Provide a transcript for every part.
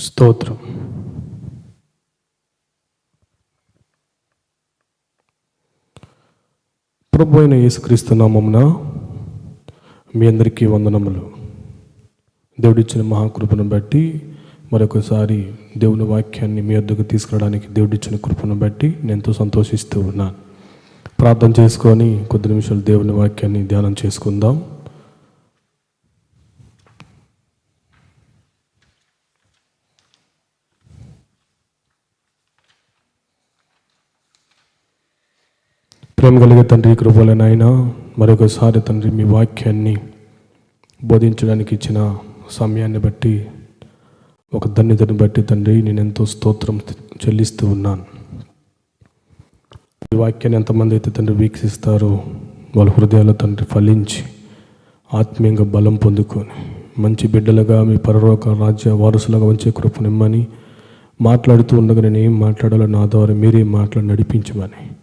స్తోత్రం. ప్రభు అయిన యేసుక్రీస్తు నామమున మీ అందరికీ వందనములు. దేవుడిచ్చిన మహాకృపను బట్టి మరొకసారి దేవుని వాక్యాన్ని మీ వద్దకు తీసుకురావడానికి దేవుడిచ్చిన కృపను బట్టి నేను ఎంతో సంతోషిస్తూ ఉన్నాను. ప్రార్థన చేసుకొని కొద్ది నిమిషాలు దేవుని వాక్యాన్ని ధ్యానం చేసుకుందాం. ప్రేమ కలిగే తండ్రి కృపలైన మరొకసారి తండ్రి మీ వాక్యాన్ని బోధించడానికి ఇచ్చిన సమయాన్ని బట్టి ఒక ధన్యతను బట్టి తండ్రి నేను ఎంతో స్తోత్రం చెల్లిస్తూ ఉన్నాను. ఈ వాక్యాన్ని ఎంతమంది అయితే తండ్రి వీక్షిస్తారో వాళ్ళ హృదయాల తండ్రి ఫలించి ఆత్మీయంగా బలం పొందుకొని మంచి బిడ్డలుగా మీ పరలోక రాజ్య వారసులుగా వచ్చే కృపనిమ్మని మాట్లాడుతూ ఉండగా నేను ఏం మాట్లాడాలో నా ద్వారా మీరే మాట్లాడి నడిపించమని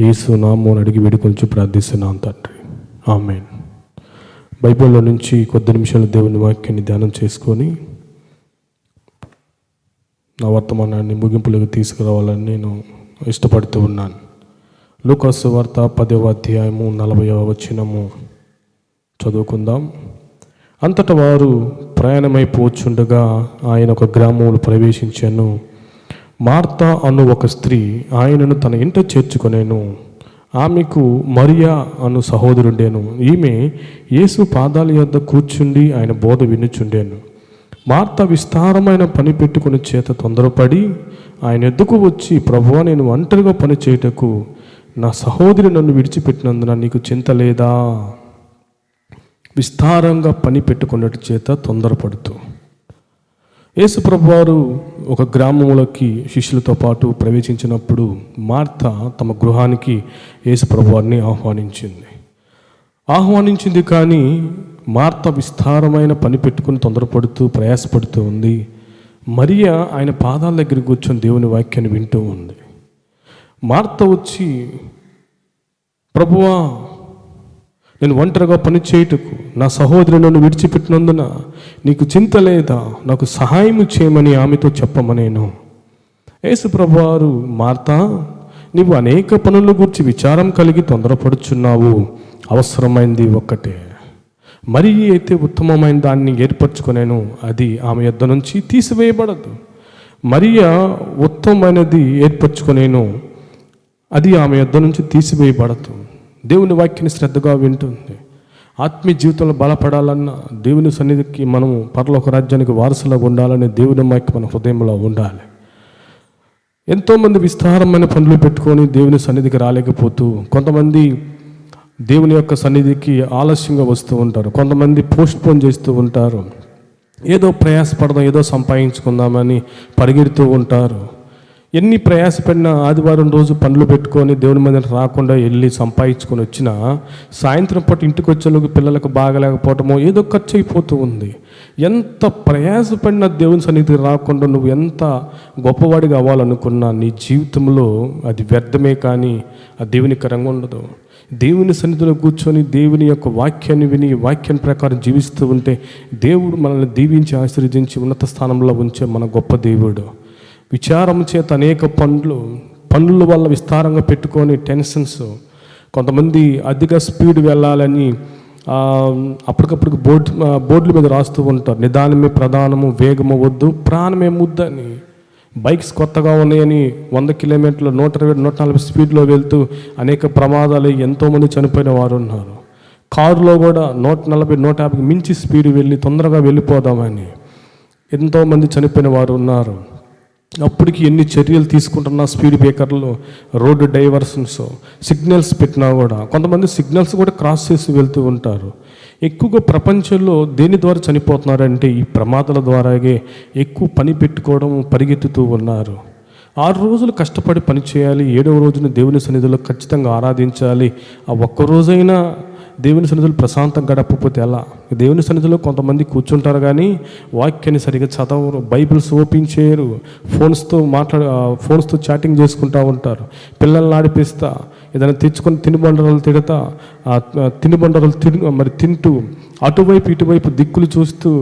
యేసు నామోని అడిగి వేడుకొలిచి ప్రార్థిస్తున్నాను తండ్రి. ఆమెన్. బైబిల్లో నుంచి కొద్ది నిమిషాలు దేవుని వాక్యాన్ని ధ్యానం చేసుకొని నా వర్తమానాన్ని ముగింపులకు తీసుకురావాలని నేను ఇష్టపడుతూ ఉన్నాను. లూకాసు వార్త పదవ అధ్యాయము నలభైవ వచనము. చదువుకుందాం. అంతటా వారు ప్రయాణమైపోచుండగా ఆయన ఒక గ్రామంలో ప్రవేశించాను. మార్త అను ఒక స్త్రీ ఆయనను తన ఇంట చేర్చుకొనేను. ఆమెకు మరియా అను సహోదరుండేను. ఈమె యేసు పాదాల యొద్ద కూర్చుండి ఆయన బోధ వినుచుండేను. మార్త విస్తారమైన పని పెట్టుకుని చేత తొందరపడి ఆయన ఎద్దుకు వచ్చి ప్రభువా నేను ఒంటరిగా పని చేయుటకు నా సహోదరి నన్ను విడిచిపెట్టినందున నీకు చింత లేదా? విస్తారంగా పని పెట్టుకున్నట్టు చేత తొందరపడుతూ యేసుప్రభు వారు ఒక గ్రామంలోకి శిష్యులతో పాటు ప్రవేశించినప్పుడు మార్త తమ గృహానికి యేసుప్రభు వారిని ఆహ్వానించింది. ఆహ్వానించింది కానీ మార్త విస్తారమైన పని పెట్టుకుని తొందరపడుతూ ప్రయాసపడుతూ ఉంది. మరియా ఆయన పాదాల దగ్గర కూర్చొని దేవుని వాక్యాన్ని వింటూ ఉంది. మార్త వచ్చి ప్రభువా నేను ఒంటరిగా పని చేయుటకు నా సహోదరులను నన్ను విడిచిపెట్టినందున నీకు చింత లేదా? నాకు సహాయం చేయమని ఆమెతో చెప్పమనేను. యేసు ప్రభువారు మార్తా నీవు అనేక పనుల గురించి విచారం కలిగి తొందరపడుచున్నావు. అవసరమైంది ఒక్కటే. మరి అయితే ఉత్తమమైన దాన్ని ఏర్పరచుకునేను. అది ఆమె యొద్ద నుంచి తీసివేయబడదు. మరియా ఉత్తమమైనది ఏర్పరచుకునేను. అది ఆమె యొద్ద నుంచి తీసివేయబడదు. దేవుని వాక్యాన్ని శ్రద్ధగా వింటుంది. ఆత్మీయ జీవితంలో బలపడాలన్నా దేవుని సన్నిధికి మనము పరలోక రాజ్యానికి వారసులో ఉండాలని దేవుని వాక్యం మన హృదయంలో ఉండాలి. ఎంతోమంది విస్తారమైన పనులు పెట్టుకొని దేవుని సన్నిధికి రాలేకపోతూ కొంతమంది దేవుని యొక్క సన్నిధికి ఆలస్యంగా వస్తూ ఉంటారు. కొంతమంది పోస్ట్ పోన్ చేస్తూ ఉంటారు. ఏదో ప్రయాసపడదాం ఏదో సంపాదించుకుందామని పరిగెడుతూ ఉంటారు. ఎన్ని ప్రయాసపడినా ఆదివారం రోజు పనులు పెట్టుకొని దేవుని మందిని రాకుండా వెళ్ళి సంపాదించుకొని వచ్చినా సాయంత్రం పాటు ఇంటికి వచ్చేలోకి పిల్లలకు బాగలేకపోవటమో ఏదో ఖర్చు అయిపోతూ ఉంది. ఎంత ప్రయాసపడినా దేవుని సన్నిధికి రాకుండా నువ్వు ఎంత గొప్పవాడిగా అవ్వాలనుకున్నా నీ జీవితంలో అది వ్యర్థమే కానీ ఆ దేవునికరంగా ఉండదు. దేవుని సన్నిధిలో కూర్చొని దేవుని యొక్క వాక్యాన్ని విని వాక్యం ప్రకారం జీవిస్తూ ఉంటే దేవుడు మనల్ని దీవించి ఆశీర్వదించి ఉన్నత స్థానంలో ఉంచే మన గొప్ప దేవుడు. విచారం చేత అనేక పనులు పనుల వల్ల విస్తారంగా పెట్టుకొని టెన్షన్స్ కొంతమంది అధిక స్పీడ్ వెళ్ళాలని అప్పటికప్పుడు బోర్డు బోర్డుల మీద రాస్తూ ఉంటారు. నిదానమే ప్రధానము వేగము వద్దు ప్రాణమే ముద్దని. బైక్స్ కొత్తగా ఉన్నాయని వంద కిలోమీటర్లు నూట ఇరవై నూట నలభై స్పీడ్లో వెళ్తూ అనేక ప్రమాదాలు ఎంతోమంది చనిపోయిన వారు ఉన్నారు. కారులో కూడా నూట నలభై నూట యాభైకి మించి స్పీడ్ వెళ్ళి తొందరగా వెళ్ళిపోదామని ఎంతోమంది చనిపోయిన వారు ఉన్నారు. అప్పటికి ఎన్ని చర్యలు తీసుకుంటున్నా స్పీడ్ బ్రేకర్లు రోడ్డు డైవర్షన్స్ సిగ్నల్స్ పెట్టినా కూడా. కొంతమంది సిగ్నల్స్ కూడా క్రాస్ చేసి వెళ్తూ ఉంటారు. ఎక్కువగా ప్రపంచంలో దేని ద్వారా చనిపోతున్నారంటే ఈ ప్రమాదాల ద్వారాగే ఎక్కువ పని పెట్టుకోవడం పరిగెత్తుతూ ఉన్నారు. ఆరు రోజులు కష్టపడి పని చేయాలి ఏడవ రోజున దేవుని సన్నిధిలో ఖచ్చితంగా ఆరాధించాలి. ఆ ఒక్క రోజైనా దేవుని సన్నిధులు ప్రశాంతం గడపకపోతే ఎలా? దేవుని సన్నిధిలో కొంతమంది కూర్చుంటారు కానీ వాక్యాన్ని సరిగా చదవరు బైబిల్స్ ఓపెన్ చేయరు ఫోన్స్తో మాట్లాడ ఫోన్స్తో చాటింగ్ చేసుకుంటూ ఉంటారు. పిల్లల్ని ఆడిపిస్తా ఏదైనా తెచ్చుకొని తినుబండరాలు తిడతా తినుబండరాలు తిను మరి తింటూ అటువైపు ఇటువైపు దిక్కులు చూస్తూ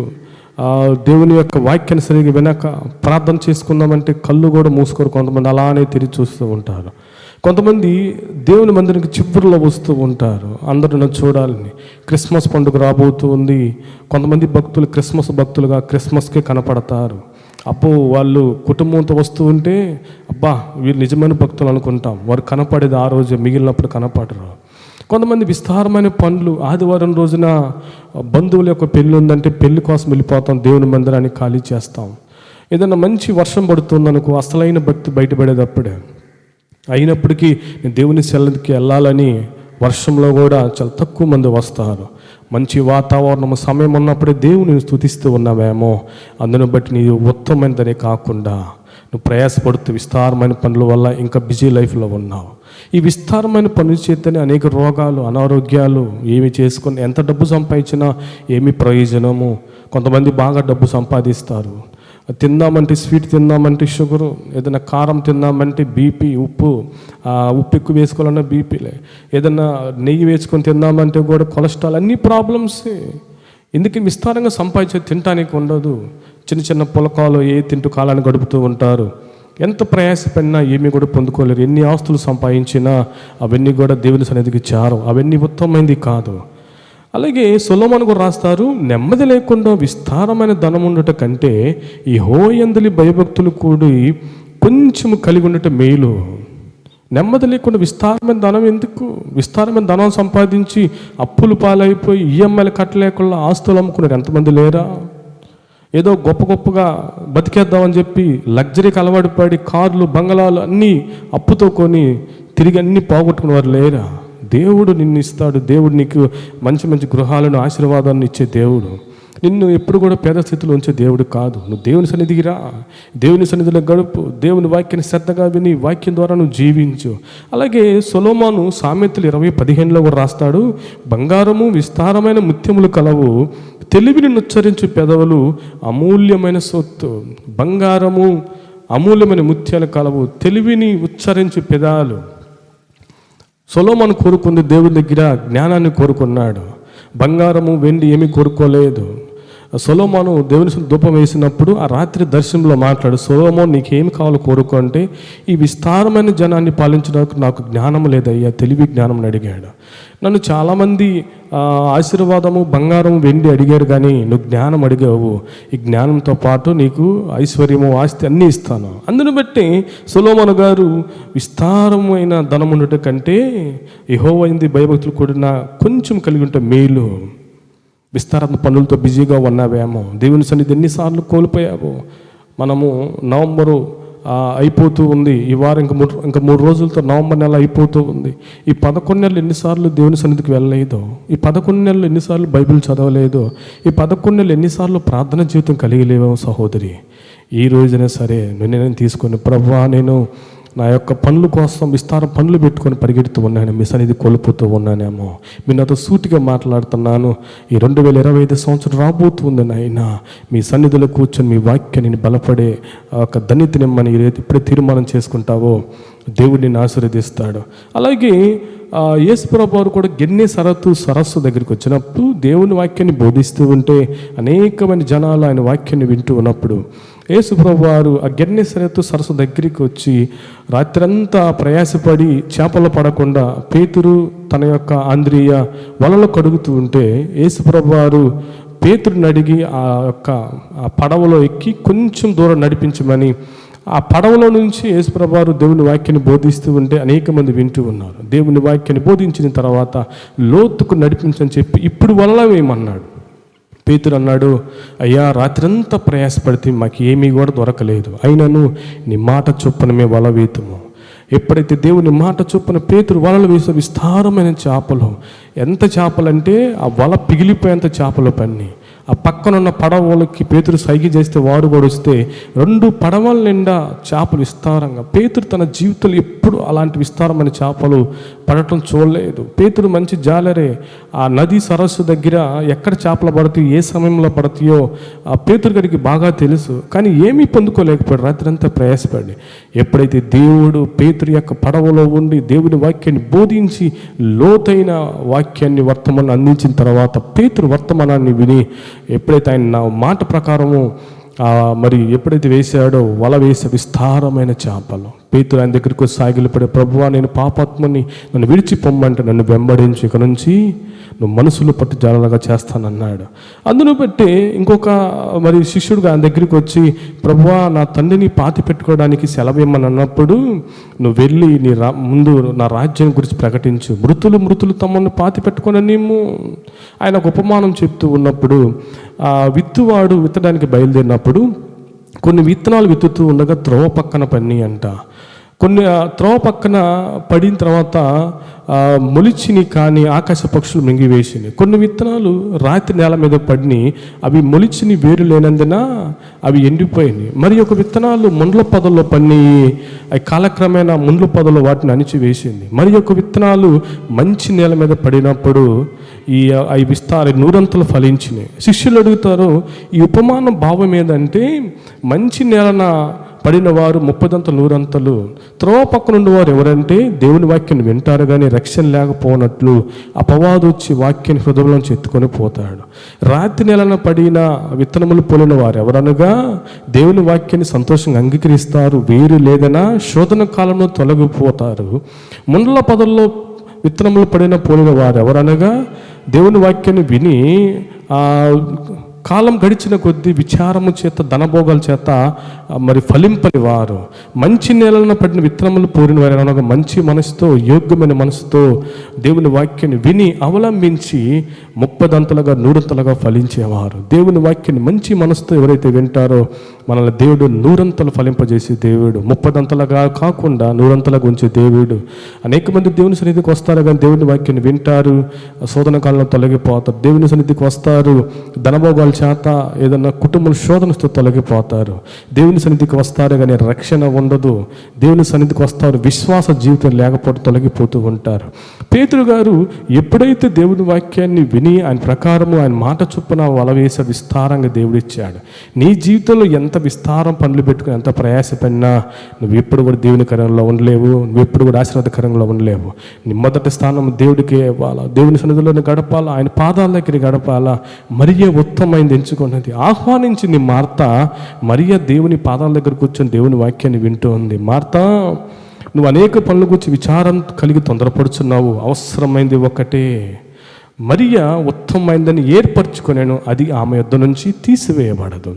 దేవుని యొక్క వాక్యాన్ని సరిగ్గా వినక ప్రార్థన చేసుకుందామంటే కళ్ళు కూడా మూసుకోరు కొంతమంది. అలానే తిరిగి చూస్తూ ఉంటారు. కొంతమంది దేవుని మందిరికి చివరిలో వస్తూ ఉంటారు. అందరూ నన్ను చూడాలని. క్రిస్మస్ పండుగ రాబోతూ ఉంది. కొంతమంది భక్తులు క్రిస్మస్ భక్తులుగా క్రిస్మస్కే కనపడతారు. అప్పుడు వాళ్ళు కుటుంబంతో వస్తూ ఉంటే అబ్బా వీళ్ళు నిజమైన భక్తులు అనుకుంటాం. వారు కనపడేది ఆ రోజు మిగిలినప్పుడు కనపడరు. కొంతమంది విస్తారమైన పనులు. ఆదివారం రోజున బంధువుల యొక్క పెళ్ళి ఉందంటే పెళ్ళి కోసం వెళ్ళిపోతాం దేవుని మందిరాన్ని ఖాళీ చేస్తాం. ఏదైనా మంచి వర్షం పడుతుందనుకో అసలైన భక్తి బయటపడేటప్పుడే. అయినప్పటికీ నేను దేవుని సెలవుకి వెళ్ళాలని వర్షంలో కూడా చాలా తక్కువ మంది వస్తారు. మంచి వాతావరణం సమయం ఉన్నప్పుడే దేవుని స్థుతిస్తూ ఉన్నావేమో అందును బట్టి నీ ఉత్తమమైనదనే కాకుండా నువ్వు ప్రయాసపడుతూ విస్తారమైన పనుల వల్ల ఇంకా బిజీ లైఫ్లో ఉన్నావు. ఈ విస్తారమైన పనులు చేతనే అనేక రోగాలు అనారోగ్యాలు ఏమి చేసుకొని ఎంత డబ్బు సంపాదించినా ఏమి ప్రయోజనము? కొంతమంది బాగా డబ్బు సంపాదిస్తారు. తిందామంటే స్వీట్ తిందామంటే షుగరు ఏదైనా కారం తిందామంటే బీపీ ఉప్పు ఉప్పు ఎక్కువ వేసుకోవాలన్నా బీపీలే ఏదైనా నెయ్యి వేసుకొని తిందామంటే కూడా కొలెస్ట్రాల్ అన్ని ప్రాబ్లమ్సే. ఎందుకు విస్తారంగా సంపాదించే తినటానికి ఉండదు. చిన్న చిన్న పులకాలు ఏ తింటూ కాలాన్ని గడుపుతూ ఉంటారు. ఎంత ప్రయాసపడినా ఏమీ కూడా పొందుకోలేరు. ఎన్ని ఆస్తులు సంపాదించినా అవన్నీ కూడా దేవుని సన్నిధికి చారు అవన్నీ ఉత్తమమైంది కాదు. అలాగే సొలోమన్ కూడా రాస్తారు. నెమ్మది లేకుండా విస్తారమైన ధనం ఉండట కంటే ఈ హోయందలి భయభక్తులు కూడి కొంచెం కలిగి ఉండటం మేలు. నెమ్మది లేకుండా విస్తారమైన ధనం ఎందుకు? విస్తారమైన ధనం సంపాదించి అప్పులు పాలైపోయి ఈఎంఐలు కట్టలేకుండా ఆస్తులు అమ్ముకున్నారు ఎంతమంది లేరా? ఏదో గొప్ప గొప్పగా బతికేద్దామని చెప్పి లగ్జరీకి అలవాటు పడి కార్లు బంగళాలు అన్నీ అప్పుతో కొని తిరిగి అన్నీ పోగొట్టుకున్న వారు లేరా? దేవుడు నిన్ను ఇస్తాడు దేవుడు నీకు మంచి మంచి గృహాలను ఆశీర్వాదాన్ని ఇచ్చే దేవుడు. నిన్ను ఎప్పుడు కూడా పేద స్థితిలో ఉంచే దేవుడు కాదు. నువ్వు దేవుని సన్నిధికి రా. దేవుని సన్నిధిలో గడుపు. దేవుని వాక్యాన్ని శ్రద్ధగా విని వాక్యం ద్వారా నువ్వు జీవించు. అలాగే సొలోమాను సామెతలు ఇరవై పదిహేనులో కూడా రాస్తాడు. బంగారము విస్తారమైన ముత్యములు కలవు. తెలివిని నుచ్చరించు పెదవులు అమూల్యమైన సొత్తు. బంగారము అమూల్యమైన ముత్యాలు కలవు. తెలివిని ఉచ్చరించు పెదాలు. సొలోమన్ కోరుకుంది దేవుడి దగ్గర జ్ఞానాన్ని కోరుకున్నాడు. బంగారము వెండి ఏమి కోరుకోలేదు. సొలోమోను దేవుని దూపం ధూపం వేసినప్పుడు ఆ రాత్రి దర్శనంలో మాట్లాడు సొలోమో నీకేమి కావాలో కోరుకో అంటే ఈ విస్తారమైన జనాన్ని పాలించడానికి నాకు జ్ఞానం లేదయ్యా తెలివి జ్ఞానం అని అడిగాడు. నన్ను చాలామంది ఆశీర్వాదము బంగారం వెండి అడిగారు కానీ నువ్వు జ్ఞానం అడిగావు. ఈ జ్ఞానంతో పాటు నీకు ఐశ్వర్యము ఆస్తి అన్నీ ఇస్తాను. అందును బట్టి సులోమన గారు విస్తారమైన ధనం ఉండట కంటే యహోవైంది భయభక్తులు కూడిన కొంచెం కలిగి ఉంటే మేలు. విస్తారత పనులతో బిజీగా ఉన్నావేమో? దేవుని సన్నిధి ఎన్నిసార్లు కోల్పోయావు? మనము నవంబరు అయిపోతూ ఉంది. ఈ వారం ఇంకా మూడు ఇంకా మూడు రోజులతో నవంబర్ నెల అయిపోతూ ఉంది. ఈ పదకొండు నెలలు ఎన్నిసార్లు దేవుని సన్నిధికి వెళ్ళలేదో? ఈ పదకొండు నెలలు ఎన్నిసార్లు బైబిల్ చదవలేదో? ఈ పదకొండు నెలలు ఎన్నిసార్లు ప్రార్థన జీవితం కలిగి లేవో సహోదరి? ఈ రోజైనా సరే నేను తీసుకొని ప్రభా నేను నా యొక్క పనుల కోసం విస్తార పనులు పెట్టుకొని పరిగెడుతూ ఉన్నాను. మీ సన్నిధి కోల్పోతూ ఉన్నానేమో. మీ నాతో సూటిగా మాట్లాడుతున్నాను. ఈ రెండు వేల ఇరవై ఐదు సంవత్సరం రాబోతుంది నాయన. మీ సన్నిధిలో కూర్చొని మీ వాక్యాన్ని బలపడే ఒక యొక్క ధన్యతనిమ్మని ఎప్పుడే తీర్మానం చేసుకుంటావో దేవుడిని ఆశీర్వదిస్తాడు. అలాగే యేసుప్రభు వారు కూడా గెన్నె సరస్సు సరస్సు దగ్గరికి వచ్చినప్పుడు దేవుని వాక్యాన్ని బోధిస్తూ ఉంటే అనేకమైన జనాలు ఆయన వాక్యాన్ని వింటూ ఉన్నప్పుడు యేసుప్రభు వారు ఆ గెన్నె సరస్సు సరస్సు దగ్గరికి వచ్చి రాత్రంతా ప్రయాసపడి చేపలు పడకుండా పేతురు తన యొక్క ఆంధ్రీయ వలలు కడుగుతూ ఉంటే యేసుప్రభు వారు పేతుడిని అడిగి ఆ యొక్క ఆ పడవలో ఎక్కి కొంచెం దూరం నడిపించమని ఆ పడవలో నుంచి యేసుప్రభారు దేవుని వాక్యాన్ని బోధిస్తూ ఉంటే అనేక మంది వింటూ ఉన్నారు. దేవుని వాక్యాన్ని బోధించిన తర్వాత లోతుకు నడిపించని చెప్పి ఇప్పుడు వల్ల పేతురు అన్నాడు అయ్యా రాత్రంతా ప్రయాసపడితే మాకు ఏమీ కూడా దొరకలేదు. అయినను నీ మాట చొప్పున మేము వల వేతుము ఎప్పుడైతే దేవుని మాట చొప్పున పేతురు వలలు వేసే విస్తారమైన చేపలు ఎంత చేపలంటే ఆ వల పిగిలిపోయేంత చేపలు పన్ని. ఆ పక్కనున్న పడవలకి పేతురు సైకి చేస్తే వాడు కూడా వస్తే రెండు పడవల నిండా చేపలు విస్తారంగా. పేతురు తన జీవితంలో ఎప్పుడు అలాంటి విస్తారమైన చేపలు పడటం చూడలేదు. పేతుడు మంచి జాలరే ఆ నది సరస్సు దగ్గర ఎక్కడ చేపలు పడతాయో ఏ సమయంలో పడతాయో ఆ పేతుడు గారికి బాగా తెలుసు. కానీ ఏమీ పొందుకోలేకపోయాడు. రాత్రంతా ప్రయాసపడి ఎప్పుడైతే దేవుడు పేతుడు యొక్క పడవలో ఉండి దేవుని వాక్యాన్ని బోధించి లోతైన వాక్యాన్ని వర్తమానం అందించిన తర్వాత పేతుడు వర్తమానాన్ని విని ఎప్పుడైతే ఆయన నా మాట ప్రకారము మరి ఎప్పుడైతే వేశాడో వల వేసే విస్తారమైన చేపలు. పేతులు ఆయన దగ్గరికి వచ్చి సాగిలిపడే ప్రభువా నేను పాపాత్మని నన్ను విడిచి పొమ్మంటే నన్ను వెంబడించి. ఇక నుంచి నువ్వు మనసులో పట్టు జాలలాగా చేస్తానన్నాడు. అందును బట్టి ఇంకొక మరి శిష్యుడు ఆయన దగ్గరికి వచ్చి ప్రభువా నా తండ్రిని పాతి పెట్టుకోవడానికి సెలవు అన్నప్పుడు నువ్వు వెళ్ళి నీ రా ముందు నా రాజ్యం గురించి ప్రకటించు. మృతులు మృతులు తమను పాతి పెట్టుకోననేమో ఆయన ఒక ఉపమానం చెప్తూ ఉన్నప్పుడు ఆ విత్తువాడు విత్తడానికి బయలుదేరినప్పుడు కొన్ని విత్తనాలు విత్తుతూ ఉండగా త్రోవ పక్కన పని అంట కొన్ని త్రోవ పక్కన పడిన తర్వాత మొలిచిని కానీ ఆకాశ పక్షులు మింగివేసింది కొన్ని విత్తనాలు రాతి నేల మీద పడిని అవి మొలిచిని వేరు లేనందున అవి ఎండిపోయినాయి మరి ఒక విత్తనాలు ముండ్ల పొదల్లో పన్ని అవి కాలక్రమేణా ముండ్ల పొదలో వాటిని అణిచివేసింది. మరి ఒక విత్తనాలు మంచి నేల మీద పడినప్పుడు ఈ అవి విస్తారి నూరంతలు ఫలించినాయి. శిష్యులు అడుగుతారు ఈ ఉపమానం భావం ఏదంటే మంచి నేలన పడిన వారు ముప్పదంతలు నూరంతలు. త్రోవ పక్కన వారు ఎవరంటే దేవుని వాక్యాన్ని వింటారు కానీ రక్షణ లేకపోనట్లు అపవాదు వచ్చి వాక్యాన్ని హృదయంలోంచి ఎత్తుకొని పోతాడు. రాత్రి నెలన పడిన విత్తనములు పోలిన వారు ఎవరనగా దేవుని వాక్యాన్ని సంతోషంగా అంగీకరిస్తారు వేరు లేదనా శోధన కాలంలో తొలగిపోతారు. ముండ్ల పదల్లో విత్తనములు పడిన పోలిన వారు ఎవరనగా దేవుని వాక్యాన్ని విని కాలం గడిచిన కొద్దీ విచారము చేత ధనభోగాల చేత మరి ఫలింపని వారు. మంచి నేలన పడిన విత్తనములు పోరిన వారు అనగా మంచి మనసుతో యోగ్యమైన మనసుతో దేవుని వాక్యాన్ని విని అవలంబించి ముప్పదంతలుగా నూరంతలుగా ఫలించేవారు. దేవుని వాక్యాన్ని మంచి మనసుతో ఎవరైతే వింటారో మనల్ని దేవుడు నూరంతలు ఫలింపజేసే దేవుడు ముప్పదంతలుగా కాకుండా నూరంతలుగా ఉంచే దేవుడు. అనేక మంది దేవుని సన్నిధికి వస్తారు కానీ దేవుని వాక్యాన్ని వింటారు శోధన కాలంలో తొలగిపోతారు. దేవుని సన్నిధికి వస్తారు ధనభోగాల చేత ఏదన్నా కుటుంబం శోధనతో తొలగిపోతారు. దేవుని సన్నిధికి వస్తారు కానీ రక్షణ ఉండదు. దేవుని సన్నిధికి వస్తారు విశ్వాస జీవితం లేకపోతే తొలగిపోతూ ఉంటారు. పేతురు గారు ఎప్పుడైతే దేవుని వాక్యాన్ని విని ఆయన ప్రకారము ఆయన మాట చొప్పున వలవేస విస్తారంగా దేవుడిచ్చాడు నీ జీవితంలో ఎంత ఎంత విస్తారం పనులు పెట్టుకుని ఎంత ప్రయాసపడినా నువ్వు ఎప్పుడు కూడా దేవుని కరంలో ఉండలేవు నువ్వు ఎప్పుడు కూడా ఆశీర్వాదకరంలో ఉండలేవు. నీ మొదటి స్థానం దేవుడికి ఇవ్వాలా? దేవుని సన్నిధిలోనే గడపాలా? ఆయన పాదాల దగ్గర గడపాలా? మరియే ఉత్తమైంది ఎంచుకున్నది. ఆహ్వానించింది మార్త. మరియ దేవుని పాదాల దగ్గర కూర్చొని దేవుని వాక్యాన్ని వింటూ ఉంది. మార్త నువ్వు అనేక పనుల గురించి విచారం కలిగి తొందరపడుచున్నావు. అవసరమైంది ఒకటే. మరియ ఉత్తమమైందని ఏర్పరచుకునేను. అది ఆమె యొద్ద నుంచి తీసివేయబడదు.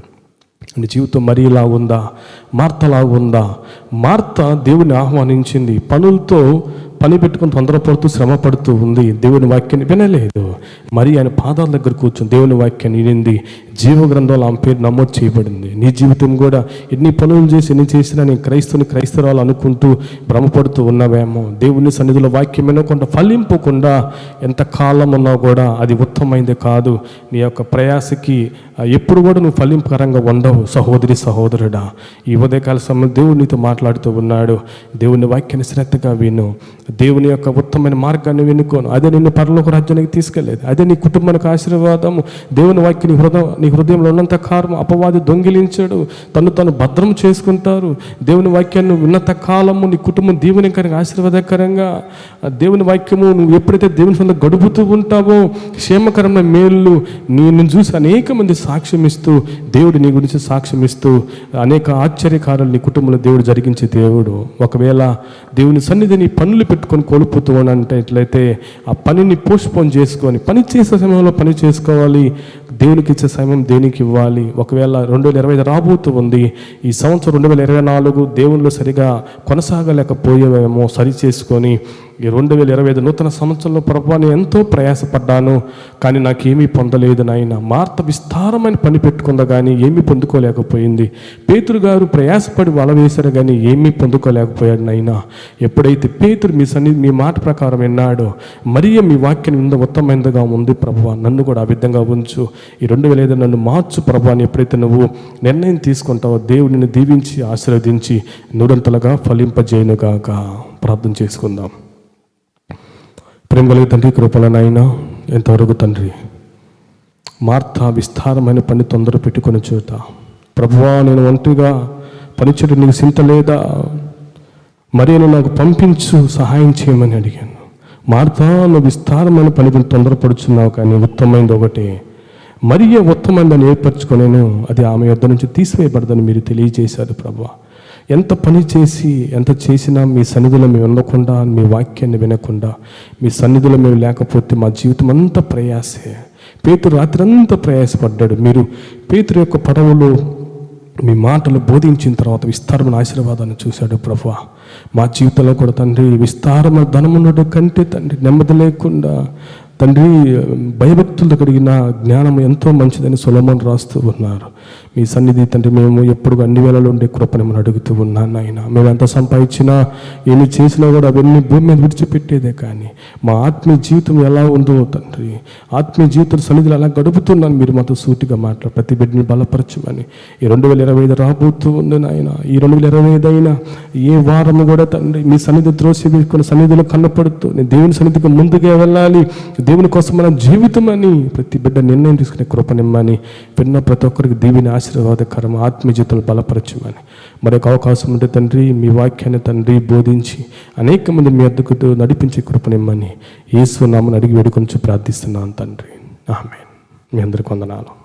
నీ జీవితం మరీలా ఉందా మార్తలా ఉందా మార్త దేవుని ఆహ్వానించింది. పనులతో పని పెట్టుకుని తొందరపడుతూ శ్రమ పడుతూ ఉంది. దేవుని వాక్యాన్ని వినలేదు. మరి ఆయన పాదాల దగ్గర కూర్చుని దేవుని వాక్యాన్ని వినింది. జీవ గ్రంథంలో ఆమె పేరు నమోదు చేయబడింది. నీ జీవితం కూడా ఎన్ని పనులు చేసి ఎన్ని చేసినా నేను క్రైస్తవుని క్రైస్తవాలు అనుకుంటూ భ్రమపడుతూ ఉన్నవేమో. దేవుని సన్నిధిలో వాక్యమైన కొంత ఫలింపకుండా ఎంత కాలం ఉన్నా కూడా అది ఉత్తమైంది కాదు. నీ యొక్క ప్రయాసకి ఎప్పుడు కూడా నువ్వు ఫలింపకరంగా ఉండవు. సహోదరి సహోదరుడా ఈ ఉదయకాల సమయంలో దేవుడు నీతో మాట్లాడుతూ ఉన్నాడు. దేవుని వాక్యాన్ని శ్రద్ధగా విను. దేవుని యొక్క ఉత్తమైన మార్గాన్ని వినుకోను. అదే నిన్ను పరలోక రాజ్యానికి తీసుకెళ్ళేది అదే నీ కుటుంబానికి ఆశీర్వాదము. దేవుని వాక్యని హృదయం నీ హృదయంలో ఉన్నంత కారం అపవాది దొంగిలించాడు. తను తను భద్రం చేసుకుంటారు. దేవుని వాక్యాన్ని ఉన్నంత కాలము నీ కుటుంబం దీవెనకరంగా ఆశీర్వాదకరంగా దేవుని వాక్యము నువ్వు ఎప్పుడైతే దేవుని సొంత గడుపుతూ ఉంటావో క్షేమకరమైన మేళ్ళు నేను చూసి అనేక మంది సాక్ష్యం ఇస్తూ దేవుడు నీ గురించి సాక్ష్యం ఇస్తూ అనేక ఆశ్చర్యకారాలు నీ కుటుంబంలో దేవుడు జరిగించే దేవుడు. ఒకవేళ దేవుని సన్నిధిని పనులు పెట్టుకొని కోల్పోతూ అంటే ఎట్లయితే ఆ పనిని పోస్ట్పోన్ చేసుకొని పని చేసే సమయంలో పని చేసుకోవాలి. దేవునికి ఇచ్చే సమయం దేనికి ఇవ్వాలి ఒకవేళ రెండు వేల ఇరవై ఐదు రాబోతూ ఉంది ఈ సంవత్సరం రెండు వేల ఇరవై నాలుగు దేవుళ్ళు సరిగా కొనసాగలేకపోయేవేమో సరి చేసుకొని ఈ రెండు వేల ఇరవై ఐదు నూతన సంవత్సరంలో ప్రభాని ఎంతో ప్రయాసపడ్డాను కానీ నాకేమీ పొందలేదు నాయన. మార్త విస్తారమైన పని పెట్టుకుందా కానీ ఏమీ పొందుకోలేకపోయింది. పేతురు గారు ప్రయాసపడి వల వేశారు కానీ ఏమీ పొందుకోలేకపోయాడు నాయన. ఎప్పుడైతే పేతురు మీ సన్ని మీ మాట ప్రకారం విన్నాడో మరియ మీ వాక్యం ఇంత ఉత్తమైనదిగా ఉంది ప్రభు నన్ను కూడా ఆ విధంగా ఉంచు. ఈ రెండు వేల ఐదు నన్ను మార్చు ప్రభు అని ఎప్పుడైతే నువ్వు నిర్ణయం తీసుకుంటావో దేవుడిని దీవించి ఆశీర్వదించి నూరంతలుగా ఫలింపజేయనుగాక. ప్రార్థన చేసుకుందాం. ప్రేమ కలిగి తండ్రి కృపల నాయన ఎంతవరకు తండ్రి? మార్త విస్తారమైన పని తొందర పెట్టుకొని చూత. ప్రభువా నేను ఒంటిగా పనిచేయడం నీకు చింత లేదా? మరి నాకు పంపించు సహాయం చేయమని అడిగాను. మార్త నువ్వు విస్తారమైన పని తొందరపడుచున్నావు కానీ ఉత్తమైంది ఒకటే. మరియ ఉత్తమందని ఏర్పరచుకొని అది ఆమె యొద్ధ నుంచి తీసివేయబడదని మీరు తెలియజేశారు ప్రభా ఎంత పని చేసి ఎంత చేసినా మీ సన్నిధిలో మేము ఉండకుండా మీ వాక్యాన్ని వినకుండా మీ సన్నిధిలో మేము లేకపోతే మా జీవితం అంతా ప్రయాసే. పేతురు రాత్రంతా ప్రయాసపడ్డాడు. మీరు పేతురు యొక్క పడవలో మీ మాటలు బోధించిన తర్వాత విస్తారమైన ఆశీర్వాదాన్ని చూశాడు ప్రభు. మా జీవితంలో కూడా తండ్రి విస్తారమైన ధనమున్నట్టు కంటే తండ్రి నెమ్మది లేకుండా తండ్రి భయభక్తులతో కలిగిన జ్ఞానం ఎంతో మంచిదని సులభం రాస్తూ ఉన్నారు. మీ సన్నిధి తండ్రి మేము ఎప్పుడు అన్ని వేళలు ఉండే కృపని మనం అడుగుతూ ఉన్నాను ఆయన మేము ఎంత సంపాదించినా ఏమి చేసినా కూడా అవన్నీ భూమి మీద విడిచిపెట్టేదే కానీ మా ఆత్మీయ జీవితం ఎలా ఉందో తండ్రి ఆత్మీయ జీవితం సన్నిధిలో అలా గడుపుతున్నాను మీరు మాతో సూటిగా మాట్లాడు ప్రతి బిడ్డని బలపరచమని. ఈ రెండు వేల ఇరవై ఐదు రాబోతూ ఉంది నాయన. ఈ రెండు వేల ఇరవై ఐదు అయినా ఏ వారం కూడా తండ్రి మీ సన్నిధి ద్రోసి వేసుకుని సన్నిధిలో కన్నపడుతూ నేను దేవుని సన్నిధికి ముందుగా వెళ్ళాలి. దేవుని కోసం మన జీవితం అని ప్రతి బిడ్డ నిర్ణయం తీసుకునే కృపనిమ్మని విన్న ప్రతి ఒక్కరికి దీవిని ఆశీర్వాదకరం ఆత్మీయతలు బలపరచమని. మరొక అవకాశం ఉంటే తండ్రి మీ వాక్యాన్ని తండ్రి బోధించి అనేక మంది మీ అద్దకుతో నడిపించే కృపనిమ్మని యేసు నామని అడిగి వేడుకొని ప్రార్థిస్తున్నాను తండ్రి. ఆమె మీ అందరికి వందనాలు.